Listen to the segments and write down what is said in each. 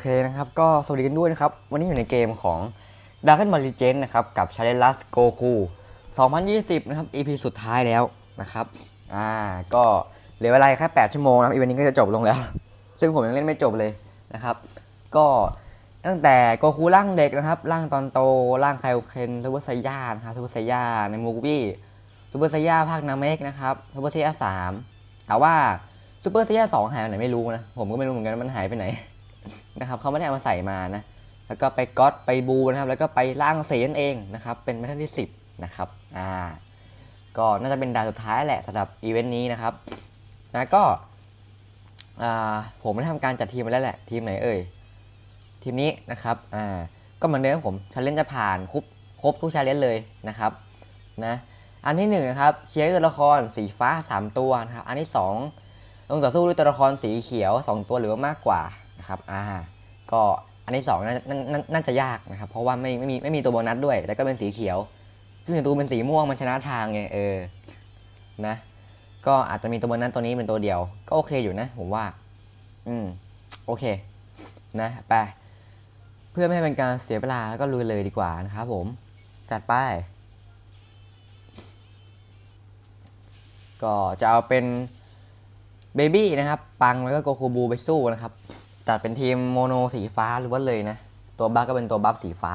เคนะครับ ก็สวัสดีกันด้วยนะครับ วันนี้อยู่ในเกมของ Dragon Ball Legend นะครับ กับ c h a l e n g e Last Goku 2020 นะครับ EP สุดท้ายแล้วนะครับ อ่า ก็เหลือเวลาแค่ 8 ชั่วโมงนะครับอีเวนต์นี้ก็จะจบลงแล้ว ซึ่งผมยังเล่นไม่จบเลยนะครับ ก็ตั้งแต่โกคูร่างเด็กนะครับ ร่างตอนโต ร่างไคลเคนซูเปอร์ไซย่านะครับซูเปอร์ไซย่าในมูฟี่ซูเปอร์ไซย่าภาคนาเมกนะครับซูเปอร์ไซย่าสามแต่ว่าซูเปอร์ไซย่าสองหายไปไหนไม่รู้นะ ผมก็ไม่รู้เหมือนกันว่ามันหายไปไหน นะครับเขาไม่ได้เอามาใส่มานะแล้วก็ไปก๊อตไปบูนะครับแล้วก็ไปล่างเสียนเองนะครับเป็นเมทัลที่ 10นะครับอ่าก็น่าจะเป็นด่านสุดท้ายแหละสำหรับอีเวนต์นี้นะครับนะก็อ่าผมได้ทำการจัดทีมไปแล้วแหละ ทีมไหนเอ่ย ทีมนี้นะครับอ่าก็เหมือนเดิมผมชาเลนจะผ่านครบครบทุกชาเลนเลยนะครับนะอันที่หนึ่งนะครับเชียร์ตัวละครสีฟ้า 3 ตัวนะครับอันที่สองลงต่อสู้ด้วยตัวละครสีเขียว 2 ตัวหรือมากกว่า นะครับอ่าก็อันที่สองน่าน่าน่าน่าจะยากนะครับ เพราะว่าไม่ไม่มีไม่มีตัวโบนัสด้วย แล้วก็เป็นสีเขียว ซึ่งตัวเป็นสีม่วงมันชนะทางไงเออนะ ก็อาจจะมีตัวโบนัสตัวนี้เป็นตัวเดียว ก็โอเคอยู่นะ ผมว่า อืมโอเค นะไปเพื่อไม่ให้เป็นการเสียเวลาแล้วก็ลุยเลยดีกว่านะครับผม จัดไป ก็จะเอาเป็นเบบี้นะครับ ปังแล้วก็โกคูบูไปสู้นะครับ จัดเป็นทีมโมโนสีฟ้าหรือว่าเลยนะ ตัวบัฟก็เป็นตัวบัฟสีฟ้า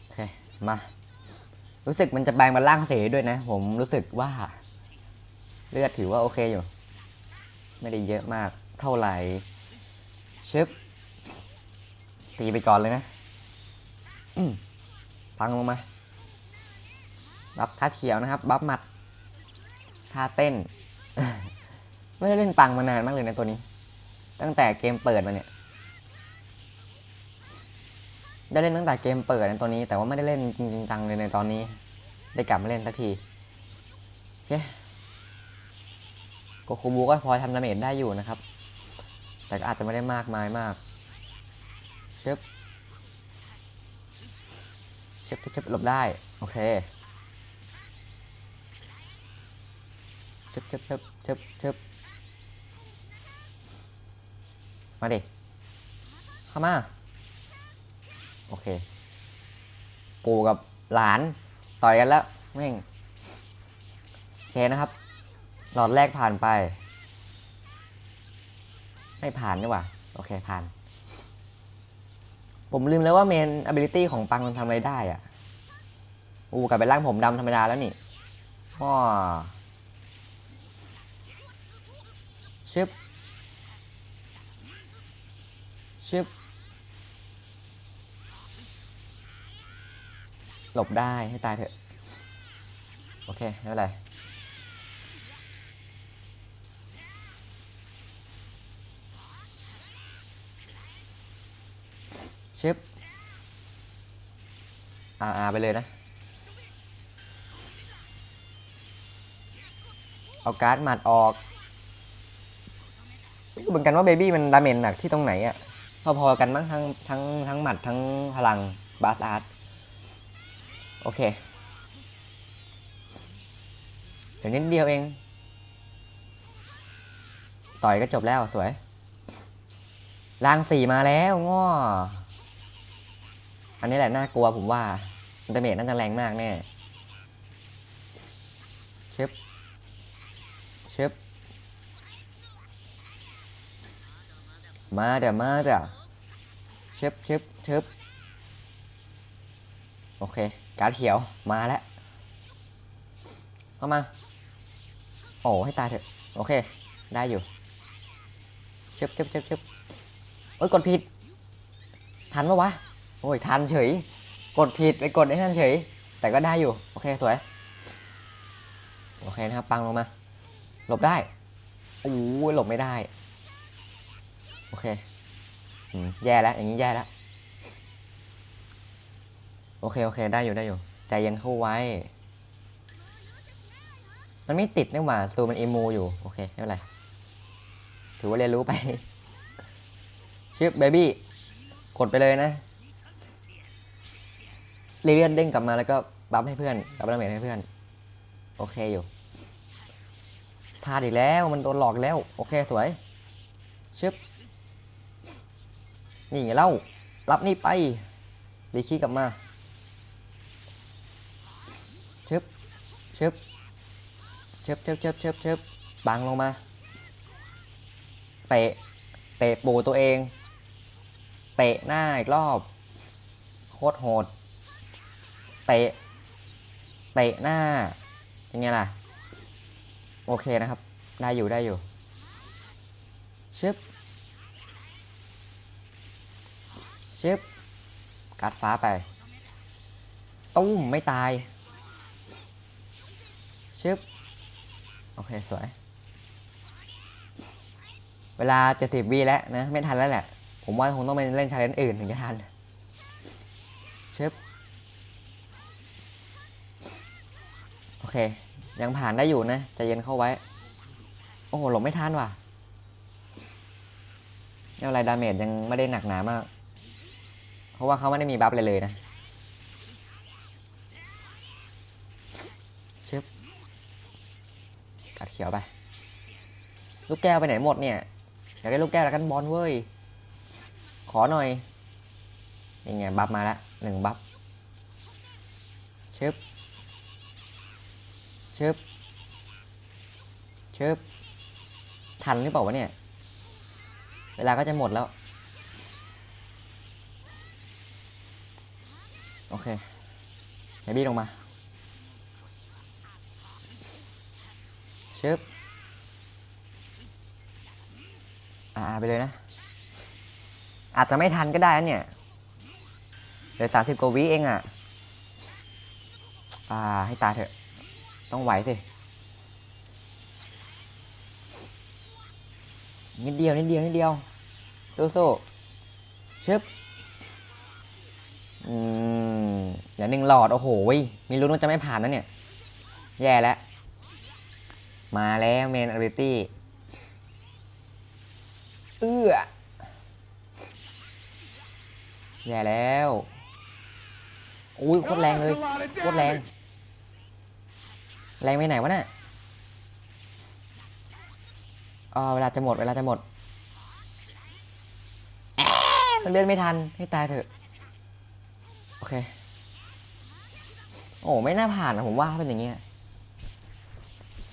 โอเค มา รู้สึกมันจะแปลงมาล่างเสด้วยนะ ผมรู้สึกว่า เลือดถือว่าโอเคอยู่ ไม่ได้เยอะมากเท่าไหร่ชึบตีไปก่อนเลยนะพังลงมา บัฟท่าเขียวนะครับ บัฟหมัดท่าเต้น ไม่ได้เล่นปังมานานมากเลยนะตัวนี้ ตั้งแต่เกมเปิดมาเนี่ย ได้เล่นตั้งแต่เกมเปิดในตัวนี้ แต่ว่าไม่ได้เล่นจริงๆจังเลยในตอนนี้ ได้กลับมาเล่นสักทีโอเคโกคูบูก็พอทำดาเมจได้อยู่นะครับ แต่ก็อาจจะไม่ได้มากมายมาก เชฟเชฟเชฟเชฟหลบได้ โอเคเชึบชึบชึบชึบชึบ มาดิ เข้ามา โอเค ปู่กับหลานต่อยกันแล้วแม่งโอเคนะครับ หลอดแรกผ่านไป ไม่ผ่านนี่หว่า โอเคผ่าน ผมลืมแล้วว่าเมน ability ของปังมันทำอะไรได้อะอูกลับไปร่างผมดำธรรมดาแล้วนี่ว้าชึบ ชึบหลบได้ให้ตายเถอะ โอเค ไม่เป็นไร ชึบอาอาไปเลยนะ เอาการ์ดหมัดออกไม่รู้เหมือนกันว่าเบบี้มันดาเมจหนักที่ตรงไหนอะ พอๆกันมั้งทั้งทั้งทั้งหมัดทั้งพลังบาสอาร์ตโอเค เดี๋ยวนิดเดียวเอง ต่อยก็จบแล้วสวยล่างสี่มาแล้วง้ออันนี้แหละน่ากลัวผมว่าดาเมจน่าจะแรงมากแน่เชฟเชฟ มาเดี๋ยวมาเดี๋ยวเชฟเชฟเชฟโอเค การเขียวมาแล้วเข้ามา โอ้ให้ตายเถอะ โอเค ได้อยู่เชฟเชฟเชฟเชฟโอ้ยกดผิด ทันปะวะ โอ้ยทันเฉย กดผิดไปกดไอ้นั่นเฉย แต่ก็ได้อยู่ โอเคสวย โอเคนะครับปังลงมา หลบได้โอ้ยหลบไม่ได้ โอเคอืแย่แล้ว อย่างนี้แย่แล้ว โอเค โอเค ได้อยู่ได้อยู่ ใจเย็นเข้าไว้ มันไม่ติดนี่หว่าตัวมันเอมูอยู่ โอเค ไม่เป็นไร ถือว่าเรียนรู้ไป ชิปเบบี้ กดไปเลยนะเรียนเด้งกลับมาแล้วก็บัฟให้เพื่อนบัฟดาเมจให้เพื่อน โอเคอยู่พลาดอีกแล้ว มันโดนหลอกอีกแล้ว โอเค สวย ชึบ นี่ไงเล่า รับนี่ไปรีคีกลับมาชึบชึบชึบชึบชึบชึบชึบบังลงมา เตะ เตะปูตัวเอง เตะหน้าอีกรอบ โคตรโหด เตะ เตะหน้า เป็นไงล่ะ โอเคนะครับ ได้อยู่ได้อยู่ชึบ ชึบกัดฟ้าไป ตุ้ม ไม่ตาย ชึบ โอเค สวย เวลาเจะสิบวิแล้วนะ ไม่ทันแล้วแหละ ผมว่าคงต้องไปเล่นชาเลนจ์อื่นถึงจะทัน ชึบ โอเค ยังผ่านได้อยู่นะใจะเย็นเข้าไว้ โอ้โห หลบไม่ทันว่ะไม่เป็นไรดาเมจยังไม่ได้หนักหนามาก ราะว่าเขาไม่ได้มีบัฟเลยเลยนะชึบกัดเขียวไป ลูกแก้วไปไหนหมดเนี่ย อยากได้ลูกแก้วแล้วกันบอลเว้ย ขอหน่อยนี่ไงบัฟมาแล้วหนึ่งบัฟชึบชึบชึบทันหรือเปล่าวะเนี่ย เวลาก็จะหมดแล้ว โอเคเฮบี้ลงมาชึบอ่าไปเลยนะ อาจจะไม่ทันก็ได้นะเนี่ยเหลือสามสิบกว่าวิเองอะ อ่า ให้ตาเถอะ ต้องไหวสิ นิดเดียว นิดเดียว นิดเดียว สู้สู้ชึบ อืมเดี๋ยวหนึ่งหลอด โอ้โหยมีลุ้นว่าจะไม่ผ่านนะเนี่ย แย่แล้ว มาแล้วเมนอ b ริตี้เอื้อแย่แล้วอุ้ยโคตรแรงเลยโคตรแรง แรงไปไหนวะน่ะอ๋อเวลาจะหมด เวลาจะหมดมันเลื่อนไม่ทัน ให้ตายเถอะ โอเค โอ้ไม่น่าผ่านนะผมว่าเป็นอย่างเงี้ย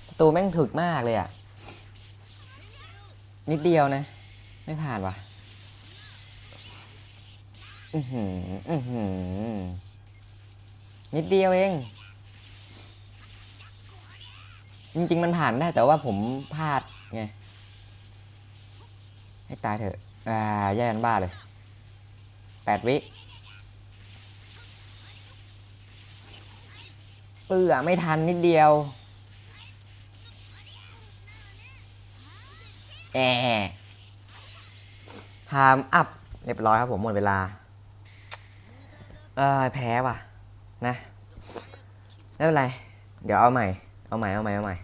ประตูแม่งถึกมากเลยอะนิดเดียวนะ ไม่ผ่านว่ะ อือหือ อือหือ นิดเดียวเอง จริง ๆ มันผ่านได้แต่ว่าผมพลาดไง ให้ตายเถอะ อ่า แย่กันบ้าเลย แปดวิ เปื่อไม่ทันนิดเดียวแอร์ไทม์อัพเรียบร้อยครับผมหมดเวลา เออแพ้ว่ะ นะไม่เป็นไร เดี๋ยวเอาใหม่ เอาใหม่ เอาใหม่ เอาใหม่